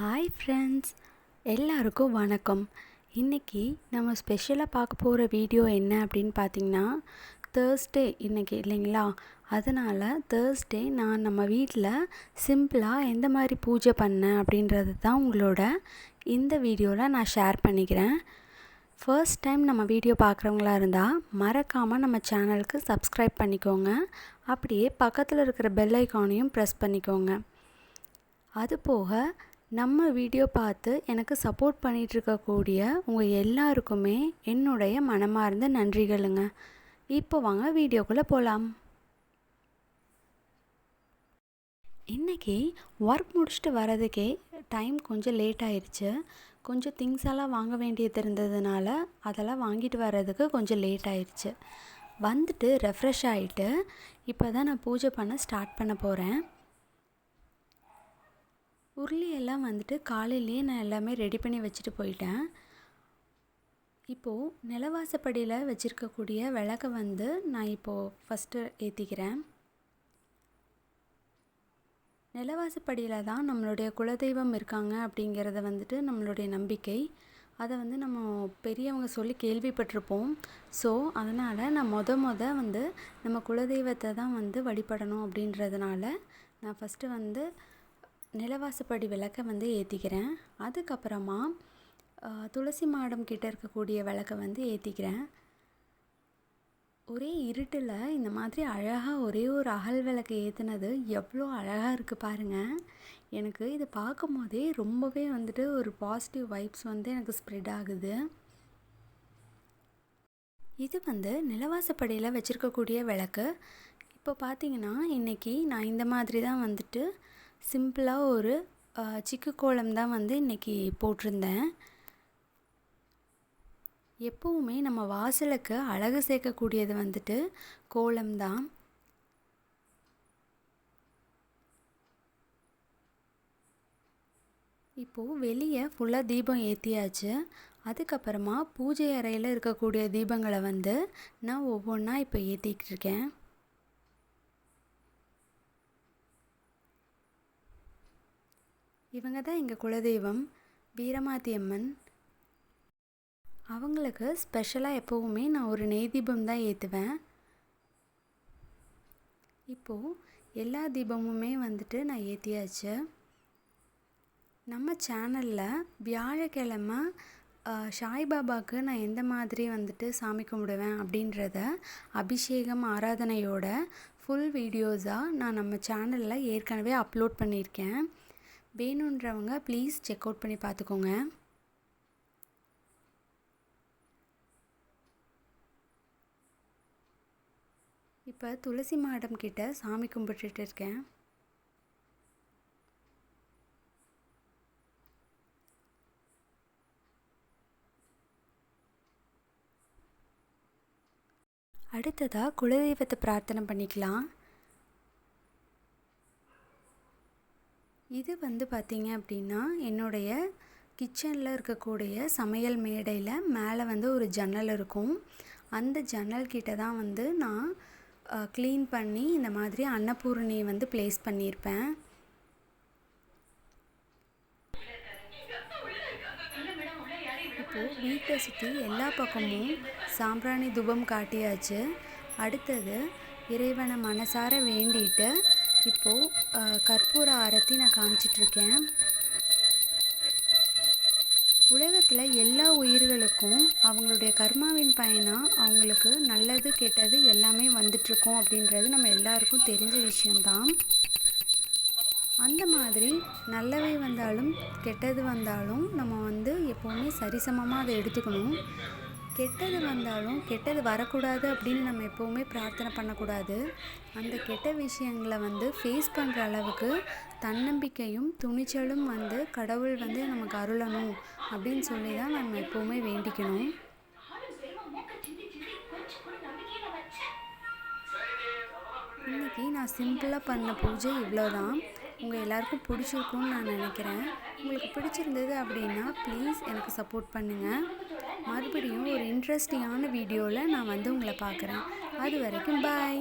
Hi friends எல்லாருக்கும் வணக்கம். இன்றைக்கி நம்ம ஸ்பெஷலாக பார்க்க போகிற வீடியோ என்ன அப்படின்னு பார்த்தீங்கன்னா தேர்ஸ்டே இன்றைக்கி இல்லைங்களா? அதனால் தேர்ஸ்டே நான் நம்ம வீட்டில் சிம்பிளாக எந்த மாதிரி பூஜை பண்ணேன் அப்படின்றது தான் உங்களோட இந்த வீடியோவில் நான் ஷேர் பண்ணிக்கிறேன். ஃபர்ஸ்ட் டைம் நம்ம வீடியோ பார்க்குறவங்களா இருந்தால் மறக்காமல் நம்ம சேனலுக்கு சப்ஸ்கிரைப் பண்ணிக்கோங்க. அப்படியே பக்கத்தில் இருக்கிற பெல் ஐக்கானையும் ப்ரெஸ் பண்ணிக்கோங்க. அது போக நம்ம வீடியோ பார்த்து எனக்கு சப்போர்ட் பண்ணிகிட்ருக்கக்கூடிய உங்கள் எல்லாருக்குமே என்னுடைய மனமார்ந்த நன்றிகளுங்க. இப்போ வாங்க வீடியோக்குள்ளே போகலாம் இன்றைக்கி ஒர்க் முடிச்சுட்டு வரதுக்கே டைம் கொஞ்சம் லேட் ஆயிடுச்சு. கொஞ்சம் திங்ஸ் எல்லாம் வாங்க வேண்டியது இருந்ததுனால அதெல்லாம் வாங்கிட்டு வர்றதுக்கு கொஞ்சம் லேட் ஆயிடுச்சு. வந்துட்டு ரெஃப்ரெஷ் ஆகிட்டு இப்போ தான் நான் பூஜை பண்ண ஸ்டார்ட் பண்ண போகிறேன் உருளியெல்லாம் வந்துட்டு காலையிலேயே நான் எல்லாமே ரெடி பண்ணி வச்சுட்டு போயிட்டேன். இப்போது நிலவாசப்படியில் வச்சுருக்கக்கூடிய விளக்கை வந்து நான் இப்போது ஃபஸ்ட்டு ஏற்றிக்கிறேன் நிலவாசப்படியில் தான் நம்மளுடைய குலதெய்வம் இருக்காங்க அப்படிங்கிறத வந்துட்டு நம்மளுடைய நம்பிக்கை. அதை வந்து நம்ம பெரியவங்க சொல்லி கேள்விப்பட்டிருப்போம். ஸோ அதனால் நான் மொத மொத வந்து நம்ம குலதெய்வத்தை தான் வந்து வழிபடணும் அப்படின்றதுனால நான் ஃபஸ்ட்டு வந்து நிலவாசப்படி விளக்கை வந்து ஏற்றிக்கிறேன் அதுக்கப்புறமா துளசி மாடம் கிட்டே இருக்கக்கூடிய விளக்கை வந்து ஏற்றிக்கிறேன் ஒரே இருட்டில் இந்த மாதிரி அழகாக ஒரே ஒரு அகல் விளக்கு ஏற்றுனது எவ்வளோ அழகாக இருக்குது பாருங்கள் எனக்கு இதை பார்க்கும் போதே ரொம்பவே வந்துட்டு ஒரு பாசிட்டிவ் வைப்ஸ் வந்து எனக்கு ஸ்ப்ரெட் ஆகுது. இது வந்து நிலவாசப்படியில் வச்சுருக்கக்கூடிய விளக்கு. இப்போ பார்த்தீங்கன்னா இன்றைக்கி நான் இந்த மாதிரி தான் வந்துட்டு சிம்பிளாக ஒரு சிக்கு கோலம் தான் வந்து இன்றைக்கி போட்டிருந்தேன். எப்போவுமே நம்ம வாசலுக்கு அழகு சேர்க்கக்கூடியது வந்துட்டு கோலம் தான். இப்போது வெளியே ஃபுல்லாக தீபம் ஏற்றியாச்சு அதுக்கப்புறமா பூஜை அறையில் இருக்கக்கூடிய தீபங்களை வந்து நான் ஒவ்வொன்றா இப்போ ஏற்றிக்கிட்டு இருக்கேன். இவங்க தான் எங்கள் குலதெய்வம் வீரமாத்தியம்மன் அவங்களுக்கு ஸ்பெஷலாக எப்போவுமே நான் ஒரு நெய் தீபம் தான் ஏற்றுவேன் இப்போது எல்லா தீபமுமே வந்துட்டு நான் ஏற்றியாச்சு நம்ம சேனலில் வியாழக்கிழமை சாய்பாபாவுக்கு நான் எந்த மாதிரி வந்துட்டு சாமி கும்பிடுவேன் அப்படின்றத அபிஷேகம் ஆராதனையோட ஃபுல் வீடியோஸாக நான் நம்ம சேனலில் ஏற்கனவே அப்லோட் பண்ணியிருக்கேன். வேணுன்றவங்க ப்ளீஸ் செக் அவுட் பண்ணி பார்த்துக்கோங்க. இப்போ துளசி மாடம் கிட்ட சாமி கும்பிட்டுட்டு இருக்கேன். அடுத்ததாக குலதெய்வத்தை பிரார்த்தனை பண்ணிக்கலாம். இது வந்து பார்த்திங்க அப்படின்னா என்னுடைய கிச்சனில் இருக்கக்கூடிய சமையல் மேடையில் மேலே வந்து ஒரு ஜன்னல் இருக்கும். அந்த ஜன்னல் கிட்ட தான் வந்து நான் க்ளீன் பண்ணி இந்த மாதிரி அன்னபூரணியை வந்து ப்ளேஸ் பண்ணியிருப்பேன். இப்போது வீட்டை சுற்றி எல்லா பக்கமும் சாம்பிராணி துபம் காட்டியாச்சு. அடுத்தது இறைவனை மனசார வேண்டிட்டு இப்போது கற்பூர ஆரத்தி நான் காமிச்சிட்ருக்கேன். உலகத்தில் எல்லா உயிர்களுக்கும் அவங்களுடைய கர்மாவின் பயனாக அவங்களுக்கு நல்லது கெட்டது எல்லாமே வந்துட்ருக்கோம் அப்படின்றது நம்ம எல்லாருக்கும் தெரிஞ்ச விஷயம்தான். அந்த மாதிரி நல்லவை வந்தாலும் கெட்டது வந்தாலும் நம்ம வந்து எப்போவுமே சரிசமமாக அதை எடுத்துக்கணும். கெட்டது வந்தாலும் கெட்டது வரக்கூடாது அப்படின்னு நம்ம எப்போவுமே பிரார்த்தனை பண்ணக்கூடாது. அந்த கெட்ட விஷயங்களை வந்து ஃபேஸ் பண்ணுற அளவுக்கு தன்னம்பிக்கையும் துணிச்சலும் வந்து கடவுள் வந்து நமக்கு அருளணும் அப்படின்னு சொல்லி தான் நம்ம எப்போவுமே வேண்டிக்கணும். இன்றைக்கி நான் சிம்பிளாக பண்ண பூஜை இவ்வளோ தான் உங்கள் எல்லாருக்கும் பிடிச்சிருக்கும்னு நான் நினைக்கிறேன். உங்களுக்கு பிடிச்சிருந்தது அப்படின்னா ப்ளீஸ் எனக்கு சப்போர்ட் பண்ணுங்கள் மறுபடியும் ஒரு இன்ட்ரெஸ்டிங்கான வீடியோவில் நான் வந்து உங்களை பார்க்குறேன். அது வரைக்கும் பாய்